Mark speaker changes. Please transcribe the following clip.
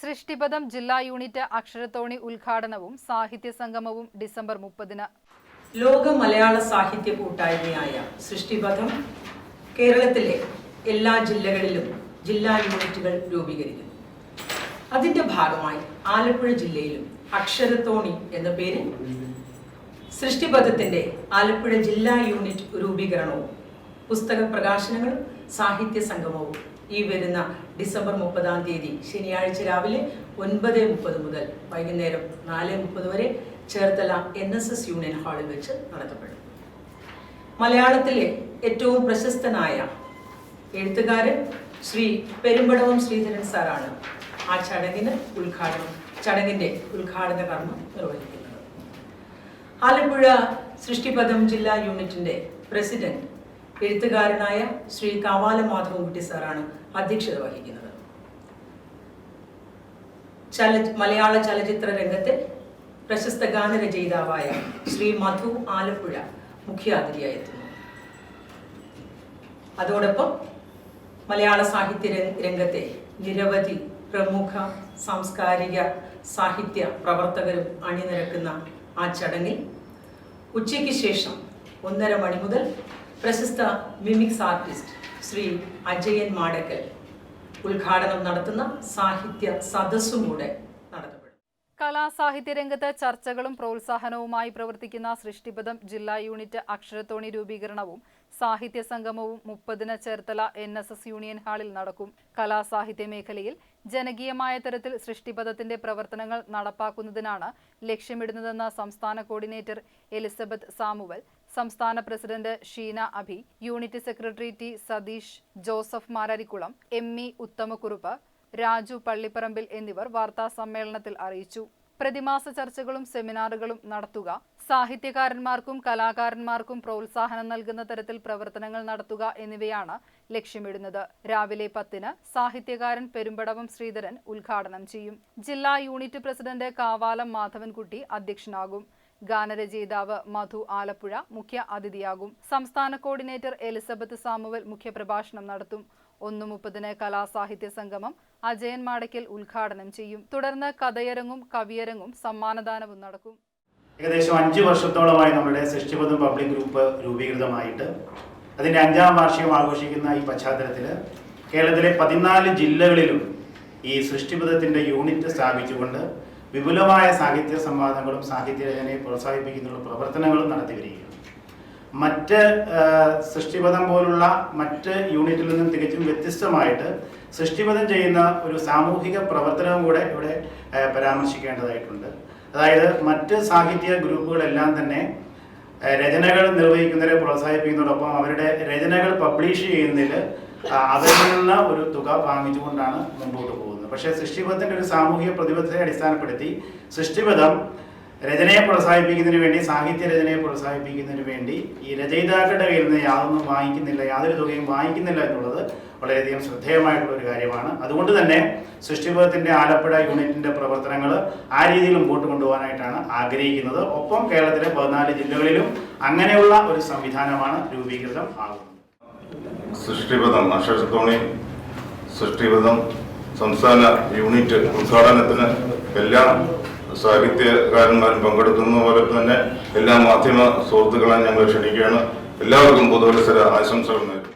Speaker 1: സൃഷ്ടിപഥം ജില്ലാ യൂണിറ്റ് അക്ഷരത്തോണി ഉദ്ഘാടനവും സാഹിത്യ സംഗമവും ഡിസംബർ മുപ്പതിന്.
Speaker 2: ലോക മലയാള സാഹിത്യ കൂട്ടായ്മയായ സൃഷ്ടിപഥം കേരളത്തിലെ എല്ലാ ജില്ലകളിലും ജില്ലാ യൂണിറ്റുകൾ രൂപീകരിക്കുന്നു. അതിന്റെ ഭാഗമായി ആലപ്പുഴ ജില്ലയിലും അക്ഷരത്തോണി എന്ന പേരിൽ സൃഷ്ടിപഥത്തിന്റെ ആലപ്പുഴ ജില്ലാ യൂണിറ്റ് രൂപീകരണവും പുസ്തക പ്രകാശനങ്ങളും സാഹിത്യ സംഗമവും ഈ വരുന്ന ഡിസംബർ മുപ്പതാം തീയതി ശനിയാഴ്ച രാവിലെ ഒൻപത് മുപ്പത് മുതൽ വൈകുന്നേരം നാല് മുപ്പത് വരെ Cherthala N S S union ഹാളിൽ വെച്ച് നടത്തപ്പെടും. മലയാളത്തിലെ ഏറ്റവും പ്രശസ്തനായ എഴുത്തുകാരൻ ശ്രീ പെരുമ്പടവം ശ്രീധരൻ സാറാണ് ആ ചടങ്ങിന് ഉദ്ഘാടനം ചടങ്ങിന്റെ ഉദ്ഘാടന കർമ്മം നിർവഹിക്കുന്നത്. ആലപ്പുഴ സൃഷ്ടിപഥം ജില്ലാ യൂണിറ്റിന്റെ പ്രസിഡന്റ് എഴുത്തുകാരനായ ശ്രീ കാവാല മാധവൻകുട്ടി സാറാണ് അധ്യക്ഷത വഹിക്കുന്നത്. ചല മലയാള ചലച്ചിത്ര രംഗത്തെ പ്രശസ്ത ഗാനരചയിതാവായ ശ്രീ മധു ആലപ്പുഴ മുഖ്യാതിഥിയായി എത്തുന്നു അതോടൊപ്പം മലയാള സാഹിത്യ രംഗത്തെ നിരവധി പ്രമുഖ സാംസ്കാരിക സാഹിത്യ പ്രവർത്തകരും അണിനിരക്കുന്ന ആ ചടങ്ങിൽ ഉച്ചയ്ക്ക് ശേഷം ഒന്നര മണി മുതൽ പ്രശസ്ത മിമിക്സ് ആർട്ടിസ്റ്റ് ശ്രീ അജയൻ മാടക്കൽ ഉദ്ഘാടനം നടത്തുന്ന സാഹിത്യ സദസ്സും കൂടെ നടത്തപ്പെടും
Speaker 1: കലാസാഹിത്യ രംഗത്ത് ചർച്ചകളും പ്രോത്സാഹനവുമായി പ്രവർത്തിക്കുന്ന സൃഷ്ടിപഥം ജില്ലാ യൂണിറ്റ് അക്ഷരത്തോണി രൂപീകരണവും സാഹിത്യ സംഗമവും മുപ്പതിന് Cherthala N S S union ഹാളിൽ നടക്കും. കലാസാഹിത്യ മേഖലയിൽ ജനകീയമായ തരത്തിൽ സൃഷ്ടിപഥത്തിന്റെ പ്രവർത്തനങ്ങൾ നടപ്പാക്കുന്നതിനാണ് ലക്ഷ്യമിടുന്നതെന്ന് സംസ്ഥാന കോർഡിനേറ്റർ എലിസബത്ത് സാമുവൽ സംസ്ഥാന president Sheena Abhi unit secretary T Satheesh Joseph Mararikulam M E Uthamakkurup Raju Pallipparambil എന്നിവർ വാർത്താ സമ്മേളനത്തിൽ അറിയിച്ചു. പ്രതിമാസ ചർച്ചകളും സെമിനാറുകളും നടത്തുക. സാഹിത്യകാരന്മാർക്കും കലാകാരന്മാർക്കും പ്രോത്സാഹനം നൽകുന്ന തരത്തിൽ പ്രവർത്തനങ്ങൾ നടത്തുക എന്നിവയാണ് ലക്ഷ്യമിടുന്നത്. രാവിലെ പത്തിന് സാഹിത്യകാരൻ പെരുമ്പടവം ശ്രീധരൻ ഉദ്ഘാടനം ചെയ്യും. ജില്ലാ യൂണിറ്റ് പ്രസിഡന്റ് കാവാലം മാധവൻകുട്ടി അധ്യക്ഷനാകും. ഗാനരചയിതാവ് മധു ആലപ്പുഴ മുഖ്യ അതിഥിയാകും. സംസ്ഥാന കോർഡിനേറ്റർ എലിസബത്ത് സാമുവൽ മുഖ്യപ്രഭാഷണം നടത്തും. ഒന്നു മുപ്പതിന് കലാസാഹിത്യ സംഗമം അജയൻ മാടയ്ക്കൽ ഉദ്ഘാടനം ചെയ്യും. തുടർന്ന് കഥയരങ്ങും കവിയരങ്ങും സമ്മാനദാനവും നടക്കും.
Speaker 3: ഏകദേശം അഞ്ച് വർഷത്തോളമായി നമ്മുടെ സൃഷ്ടിപഥം പബ്ലിക് ഗ്രൂപ്പ് രൂപീകൃതമായിട്ട്. അതിന്റെ അഞ്ചാം വാർഷികം ആഘോഷിക്കുന്ന ഈ പശ്ചാത്തലത്തിൽ കേരളത്തിലെ പതിനാല് ജില്ലകളിലും ഈ സൃഷ്ടിപഥത്തിന്റെ യൂണിറ്റ് സ്ഥാപിച്ചുകൊണ്ട് വിപുലമായ സാഹിത്യ സംവാദങ്ങളും സാഹിത്യ രചനയെ പ്രോത്സാഹിപ്പിക്കുന്നതിനുള്ള പ്രവർത്തനങ്ങളും നടത്തി വരികയാണ്. മറ്റ് സൃഷ്ടിപഥം പോലുള്ള മറ്റ് യൂണിറ്റിൽ നിന്നും തികച്ചും വ്യത്യസ്തമായിട്ട് സൃഷ്ടിപഥം ചെയ്യുന്ന ഒരു സാമൂഹിക പ്രവർത്തനവും കൂടെ ഇവിടെ പരാമർശിക്കേണ്ടതായിട്ടുണ്ട്. അതായത് മറ്റ് സാഹിത്യ ഗ്രൂപ്പുകളെല്ലാം തന്നെ രചനകൾ നിർവഹിക്കുന്നവരെ പ്രോത്സാഹിപ്പിക്കുന്നതോടൊപ്പം അവരുടെ രചനകൾ പബ്ലിഷ് ചെയ്യുന്നതിൽ അവരിൽ നിന്ന് ഒരു തുക വാങ്ങിച്ചുകൊണ്ടാണ് മുമ്പോട്ട് പോകുന്നത്. പക്ഷേ സൃഷ്ടിപഥത്തിന്റെ ഒരു സാമൂഹിക പ്രതിബദ്ധതയെ അടിസ്ഥാനപ്പെടുത്തി സൃഷ്ടിപഥം രചനയെ പ്രോത്സാഹിപ്പിക്കുന്നതിന് വേണ്ടി സാഹിത്യ രചനയെ പ്രോത്സാഹിപ്പിക്കുന്നതിന് വേണ്ടി ഈ രചയിതാക്കളുടെ കയ്യിൽ നിന്ന് യാതൊന്നും വാങ്ങിക്കുന്നില്ല യാതൊരു തുകയും വാങ്ങിക്കുന്നില്ല എന്നുള്ളത് വളരെയധികം ശ്രദ്ധേയമായിട്ടുള്ള ഒരു കാര്യമാണ്. അതുകൊണ്ട് തന്നെ സൃഷ്ടിപഥത്തിന്റെ ആലപ്പുഴ യൂണിറ്റിന്റെ പ്രവർത്തനങ്ങൾ ആ രീതിയിൽ മുമ്പോട്ട് കൊണ്ടുപോകാനായിട്ടാണ് ആഗ്രഹിക്കുന്നത്. ഒപ്പം കേരളത്തിലെ പതിനാല് ജില്ലകളിലും അങ്ങനെയുള്ള ഒരു സംവിധാനമാണ് രൂപീകൃതം ആകുന്നത്.
Speaker 4: സൃഷ്ടിപഥം അക്ഷരത്തോണി സൃഷ്ടിപഥം സംസ്ഥാന യൂണിറ്റ് ഉദ്ഘാടനത്തിന് എല്ലാ സാഹിത്യകാരന്മാരും പങ്കെടുക്കുന്ന പോലെ തന്നെ എല്ലാ മാധ്യമ സുഹൃത്തുക്കളെ ഞങ്ങൾ ക്ഷണിക്കുകയാണ്. എല്ലാവർക്കും പുതുവത്സര ആശംസകൾ നേരുന്നു.